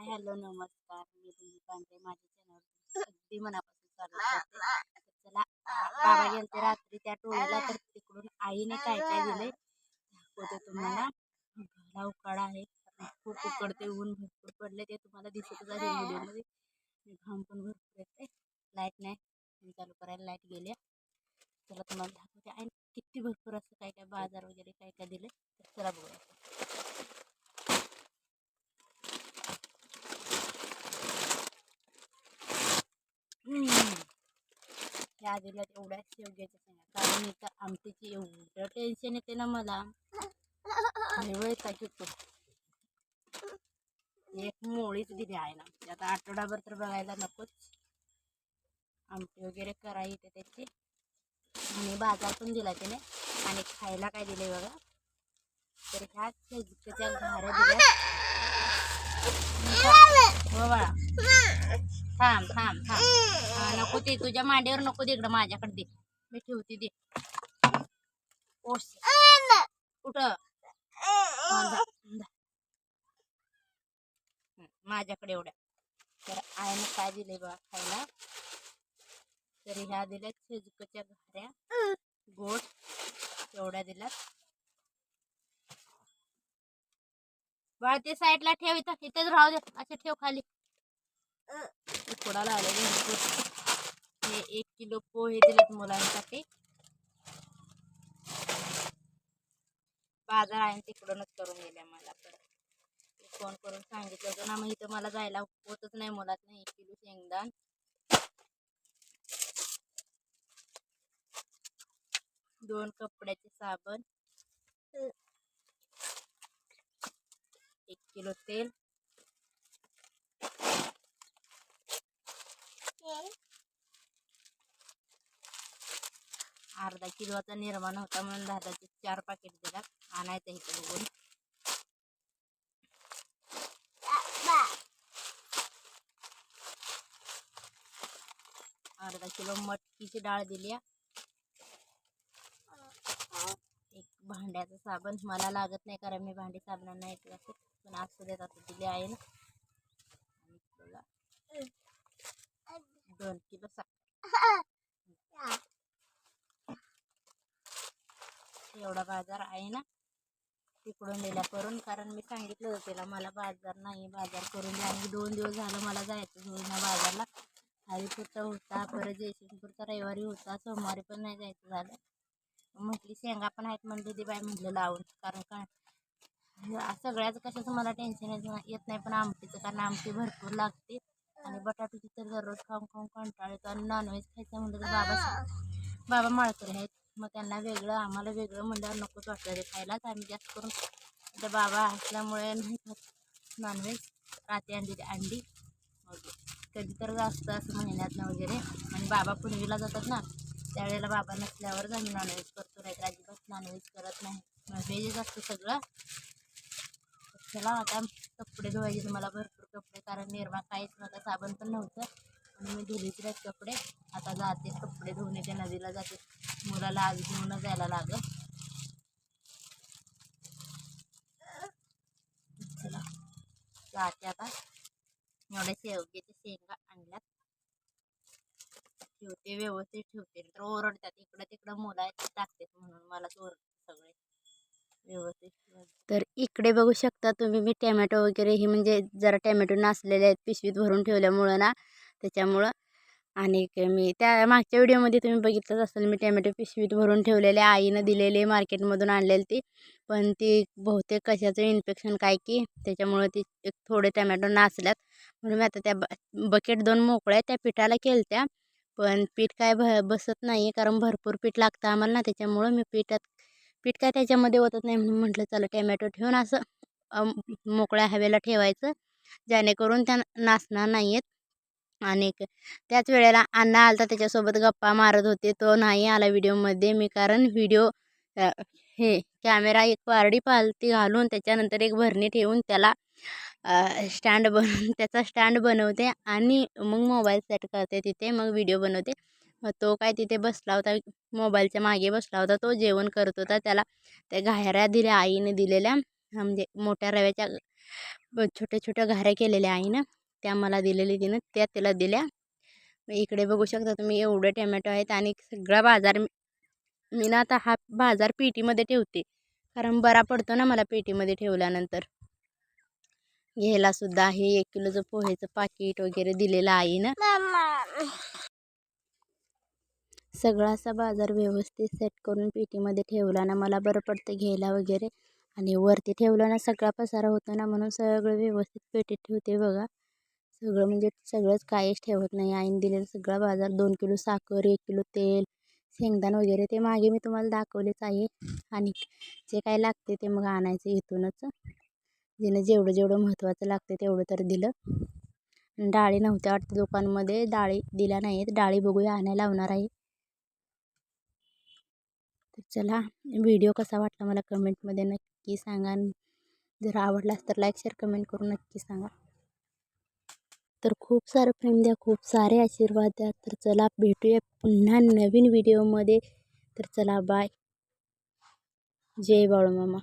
Hi hello नमस्कार. मी तुमची पांढरे. माझ्या चॅनलवर अगदी मनापासून स्वागत करते. चला बाबा गेलते रात्री त्या टोळीला तर तिकडून आईने काय काय दिले दाखवते तुम्हाला. घरा उकाडा आहे. खूप उकडते ऊन भरपूर पडले ते तुम्हाला दिसतच आहे व्हिडिओमध्ये. घाम पण भरपूर येते. लाइट नाही. चालू करायला लाइट गेल्या. चला तुम्हाला दाखवते. आणि किती भरपूर असं काय काय बाजार वगैरे काय काय दिले तर चला बघूया. या दिल्या एवढ्या शेवग्याच्या सांगा. कारण इथं आमटीची एवढं टेन्शन येते ना मला. वेळ येतो एक मोळीच दिली आहे ना. म्हणजे आता आठवडाभर तर बघायला नकोच. आमटी वगैरे करायची येते त्याची. आणि बाजार पण दिला त्याने. आणि खायला काय दिले बघा. तर ह्या शेजकच्या घाऱ्या दिल्या. हो बाळा थांब थांब थांब. नको ते तुझ्या मांडीवर नको दे इकडं माझ्याकडे दे. मी ठेवते दे. ओस. कुठं? माझ्याकडे एवढ्या. तर आईने काय दिले बा खायला? तर ह्या दिल्यात शेजूकच्या घाऱ्या. गोड. एवढ्या दिल्यात. बाळ ते साईडला ठेव इथं इथंच राहू दे. अच्छा ठेव खाली. उकडाला आले भरपूर एक किलो पोहे दिलेत मुलांसाठी. बाजार आहे तिकडूनच करून गेल्या मला परत फोन करून सांगितलं होतं ना मग इथं मला जायला होतच नाही मुलात नाही एक किलो शेंगदाण. दोन कपड्याचे साबण एक किलो तेल. अर्धा किलोचा निर्माण होता म्हणून दादाचे चार पाकिट दिला आणायचं इथे बघून. अर्धा किलो मटकीची डाळ दिली एक भांड्याचं साबण. मला लागत नाही कारण मी भांडी साबणांना नाही असं पण असू देत आता दिली आहे ना. दोन किलो साखर. थोडा बाजार आहे ना तिकडून दिला करून. कारण मी सांगितलं होतं त्याला मला बाजार नाही बाजार करून द्या आणि दोन दिवस झालं मला जायचं होईना बाजारला. हरिपूरचा होता परत जयसिंगपूरचा रविवारी होता सोमवारी पण नाही जायचं झालं. म्हटली शेंगा पण आहेत म्हणली ती बाय म्हटलं लावून. कारण का सगळ्याच कशाचं मला टेन्शन येत नाही येत नाही. पण आमटीचं कारण आमटी भरपूर लागते. आणि बटाट्याची तर दररोज खाऊन खाऊन कंटाळ येतो. आणि नॉनव्हेज खायचं म्हणलं तर बाबा बाबा माळकरी आहेत. मग त्यांना वेगळं आम्हाला वेगळं म्हणल्यावर नकोच वाटलं ते खायलाच आम्ही जास्त करून त्या बाबा असल्यामुळे नाही खात नॉनव्हेज रात्री अंडी अंडी. कधी तर जास्त असं महिन्यातनं वगैरे. आणि बाबा पुणवीला जातात ना त्यावेळेला बाबा नसल्यावरच आम्ही नॉनव्हेज करतो नाही तर अजिबात नॉनव्हेज करत नाही. व्हेजच असतं सगळं. चला आता कपडे धुवायचे मला भरपूर कपडे कारण निर्मा काहीच नव्हतं साबण पण नव्हतं. आणि मी धुलीच आहेत कपडे. आता जाते कपडे धुवून येते नदीला जाते. मुलाला आज घेऊन जायला लागल चला. जाते आता. एवढ्या शेवग्याच्या शेंगा आणल्यात. ठेवते व्यवस्थित ठेवते. तर ओरडतात. इकडं तिकडं मुलं आहेत टाकतात म्हणून मला ओरडते सगळे. व्यवस्थित तर इकडे बघू शकता तुम्ही मी टॅमॅटो वगैरे हे म्हणजे जरा टॅमॅटो नासलेले आहेत पिशवीत भरून ठेवल्यामुळं ना त्याच्यामुळं आणि मी त्या मागच्या व्हिडिओमध्ये तुम्ही बघितलंच असेल मी टॅमॅटो पिशवीत भरून ठेवलेले आईनं दिलेले मार्केटमधून आणलेली ती. पण ती बहुतेक कशाचं इन्फेक्शन काय की त्याच्यामुळं ती एक थोडे टॅमॅटो नाचल्यात. म्हणून मी आता त्या ब बकेट दोन मोकळ्या त्या पिठाला केलत्या. पण पीठ काय भ बसत नाही कारण भरपूर पीठ लागतं आम्हाला ना त्याच्यामुळं मी पिठात पीठ काय त्याच्यामध्ये होतच नाही. म्हणून म्हटलं चला टॅमॅटो ठेवून असं मोकळ्या हवेला ठेवायचं. जेणेकरून त्या नाचणार नाही आहेत आणि त्याच वेळेला अण्णा आलता त्याच्यासोबत गप्पा मारत होते. तो नाही आला व्हिडिओमध्ये. मी कारण व्हिडिओ हे कॅमेरा एक वारडी पालती घालून त्याच्यानंतर एक भरणी ठेवून त्याला स्टँड बनवून त्याचा स्टँड बनवते आणि मग मोबाईल सेट करते तिथे. मग व्हिडिओ बनवते. मग तो काय तिथे बसला होता मोबाईलच्या मागे बसला होता. तो जेवण करत होता. त्याला त्या घाऱ्या दिल्या आईने दिलेल्या म्हणजे मोठ्या रव्याच्या छोट्या छोट्या घाऱ्या केलेल्या आईनं. त्या मला दिलेली तिनं त्या तिला दिल्या. मग इकडे बघू शकता तुम्ही एवढे टमॅटो आहेत आणि सगळा बाजार मी ना आता हा बाजार पेटीमध्ये ठेवते. कारण बरा पडतो ना मला पेटीमध्ये ठेवल्यानंतर. घ्यायला सुद्धा आहे एक किलोचं पोहेचं पाकिट वगैरे दिलेलं आहे ना सगळा असा बाजार व्यवस्थित सेट करून पेटीमध्ये ठेवला ना मला बरं पडतं घ्यायला वगैरे. आणि वरती ठेवलं ना सगळा पसारा होतो ना म्हणून सगळं व्यवस्थित पेटीत ठेवते बघा. सगळं म्हणजे सगळंच काहीच ठेवत नाही. आईने दिलेलं सगळा बाजार दोन किलो साखर एक किलो तेल शेंगदाण वगैरे ते मागे मी तुम्हाला दाखवलेच आहे. आणि जे काय लागते ते मग आणायचं इथूनच. जिनं जेवढं जेवढं महत्त्वाचं लागते तेवढं तर दिलं. डाळी नव्हत्या वाटतं दुकानमध्ये. डाळी दिल्या नाहीत. डाळी बघूया आणायला लावणार आहे. तर चला व्हिडिओ कसा वाटला मला कमेंटमध्ये नक्की सांगा. जर आवडलास तर लाईक शेअर कमेंट करून नक्की सांगा. तर खूप सारं प्रेम द्या खूप सारे आशीर्वाद द्या. तर चला भेटूया पुन्हा नवीन व्हिडिओमध्ये तर चला बाय जय बाळूमामा.